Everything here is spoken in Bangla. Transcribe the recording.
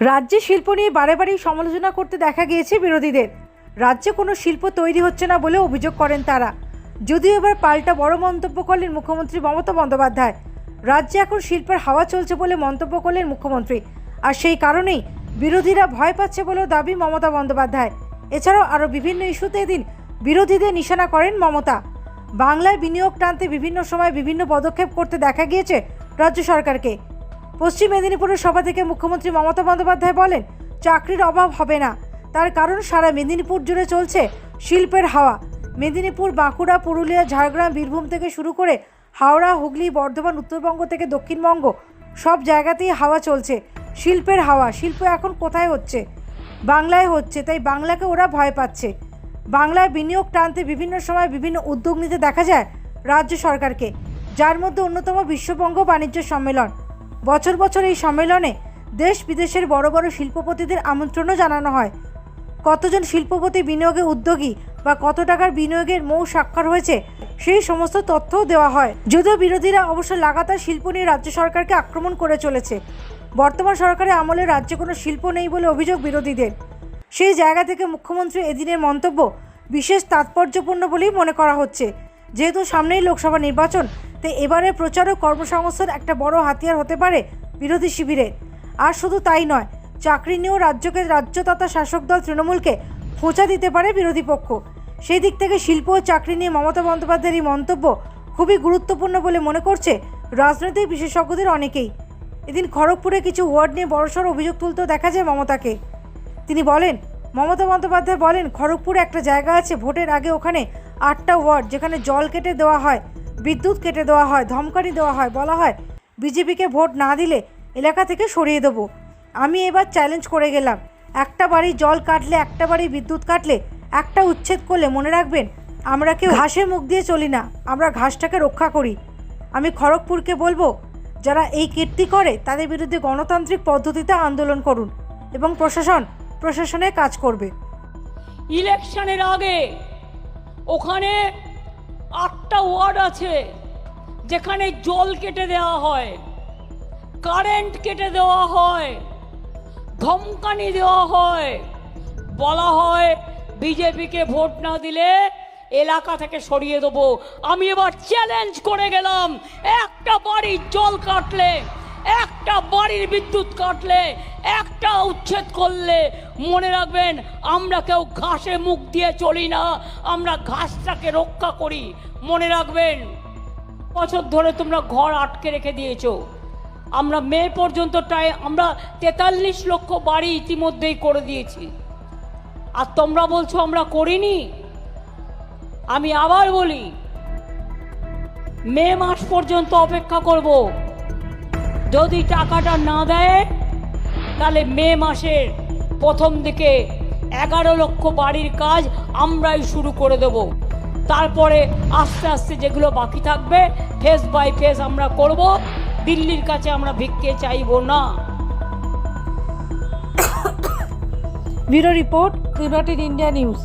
রাজ্যে শিল্প নিয়ে বারে সমালোচনা করতে দেখা গিয়েছে বিরোধীদের। রাজ্যে কোনো শিল্প তৈরি হচ্ছে না বলে অভিযোগ করেন তারা। যদিও এবার পাল্টা বড় মন্তব্য করলেন মুখ্যমন্ত্রী মমতা বন্দ্যোপাধ্যায়। রাজ্যে এখন শিল্পের হাওয়া চলছে বলে মন্তব্য করলেন মুখ্যমন্ত্রী। আর সেই কারণেই বিরোধীরা ভয় পাচ্ছে বলেও দাবি মমতা বন্দ্যোপাধ্যায়। এছাড়াও আরও বিভিন্ন ইস্যুতে এদিন বিরোধীদের নিশানা করেন মমতা। বাংলায় বিনিয়োগ টানতে বিভিন্ন সময় বিভিন্ন পদক্ষেপ করতে দেখা গিয়েছে রাজ্য সরকারকে। পশ্চিম মেদিনীপুরের সভা থেকে মুখ্যমন্ত্রী মমতা বন্দ্যোপাধ্যায় বলেন, চাকরির অভাব হবে না। তার কারণ সারা মেদিনীপুর জুড়ে চলছে শিল্পের হাওয়া। মেদিনীপুর, বাঁকুড়া, পুরুলিয়া, ঝাড়গ্রাম, বীরভূম থেকে শুরু করে হাওড়া, হুগলি, বর্ধমান, উত্তরবঙ্গ থেকে দক্ষিণবঙ্গ সব জায়গাতেই হাওয়া চলছে। শিল্পের হাওয়া, শিল্প এখন কোথায় হচ্ছে? বাংলায় হচ্ছে, তাই বাংলাকে ওরা ভয় পাচ্ছে। বাংলায় বিনিয়োগ টানতে বিভিন্ন সময় বিভিন্ন উদ্যোগ নিতে দেখা যায় রাজ্য সরকারকে, যার মধ্যে অন্যতম বিশ্ববঙ্গ বাণিজ্য সম্মেলন। বছর বছর এই সম্মেলনে দেশ বিদেশের বড় বড় শিল্পপতিদের আমন্ত্রণও জানানো হয়। কতজন শিল্পপতি বিনিয়োগে উদ্যোগী বা কত টাকার বিনিয়োগের মৌ স্বাক্ষর হয়েছে, সেই সমস্ত তথ্যও দেওয়া হয়। যদিও বিরোধীরা অবশ্য লাগাতার শিল্প নিয়ে রাজ্য সরকারকে আক্রমণ করে চলেছে। বর্তমান সরকারের আমলে রাজ্যে কোনো শিল্প নেই বলে অভিযোগ বিরোধীদের। সেই জায়গা থেকে মুখ্যমন্ত্রী এদিনের মন্তব্য বিশেষ তাৎপর্যপূর্ণ বলেই মনে করা হচ্ছে। যেহেতু সামনেই লোকসভা নির্বাচন তাই এবারের প্রচার ও কর্মসংস্থান একটা বড় হাতিয়ার হতে পারে বিরোধী শিবিরে। আর শুধু তাই নয়, চাকরি নিয়েও রাজ্যকে রাজ্য তথা শাসক দল তৃণমূলকে খোঁচা দিতে পারে বিরোধী পক্ষ। সেই দিক থেকে শিল্প ও চাকরি নিয়ে মমতা বন্দ্যোপাধ্যায়ের এই মন্তব্য খুবই গুরুত্বপূর্ণ বলে মনে করছে রাজনৈতিক বিশেষজ্ঞদের অনেকেই। এদিন খড়গপুরে কিছু ওয়ার্ড নিয়ে বড়সড় অভিযোগ তুলতেও দেখা যায় মমতাকে। তিনি বলেন, মমতা বন্দ্যোপাধ্যায় বলেন, খড়গপুরে একটা জায়গা আছে, ভোটের আগে ওখানে আটটা ওয়ার্ড যেখানে জল কেটে দেওয়া হয়। বিদ্যুৎ কেটে দেওয়া হয়, ধমকানি দেওয়া হয়, বলা হয় বিজেপিকে ভোট না দিলে এলাকা থেকে সরিয়ে দেবো। আমি এবার চ্যালেঞ্জ করে গেলাম। একটা বাড়ি জল কাটলে, একটা বাড়ি বিদ্যুৎ কাটলে, একটা উচ্ছেদ করলে মনে রাখবেন, আমরা কেউ ঘাসের মুখ দিয়ে চলি না, আমরা ঘাসটাকে রক্ষা করি। আমি খড়গপুরকে বলব, যারা এই কীর্তি করে, তাদের বিরুদ্ধে গণতান্ত্রিক পদ্ধতিতে আন্দোলন করুন এবং প্রশাসন, প্রশাসনে কাজ করবে। ইলেকশনের আগে ওখানে আটটা ওয়ার্ড আছে যেখানে জল কেটে দেওয়া হয়, কারেন্ট কেটে দেওয়া হয়, ধমকানি দেওয়া হয়। বলা হয়, বিজেপিকে ভোট না দিলে এলাকা থেকে সরিয়ে দেবো। আমি এবার চ্যালেঞ্জ করে গেলাম, একটা বাড়ির জল কাটলে, একটা বাড়ির বিদ্যুৎ কাটলে, একটা উচ্ছেদ করলে মনে রাখবেন, আমরা কেউ ঘাসে মুখ দিয়ে চলি না, আমরা ঘাসটাকে রক্ষা করি। মনে রাখবেন, বছর ধরে তোমরা ঘর আটকে রেখে দিয়েছ। আমরা মে পর্যন্ত টাই আমরা তেতাল্লিশ লক্ষ বাড়ি ইতিমধ্যেই করে দিয়েছি। আর তোমরা বলছো, আমরা করিনি? আমি আবার বলি, মে মাস পর্যন্ত অপেক্ষা করব। যদি টাকাটা না দেয়, তাহলে মে মাসের প্রথম দিকে এগারো লক্ষ বাড়ির কাজ আমরাই শুরু করে দেব। তারপরে আস্তে আস্তে যেগুলো বাকি থাকবে ফেস বাই ফেস আমরা করব। দিল্লির কাছে আমরা ভিক্ষে চাইব না। Bureau report United India news.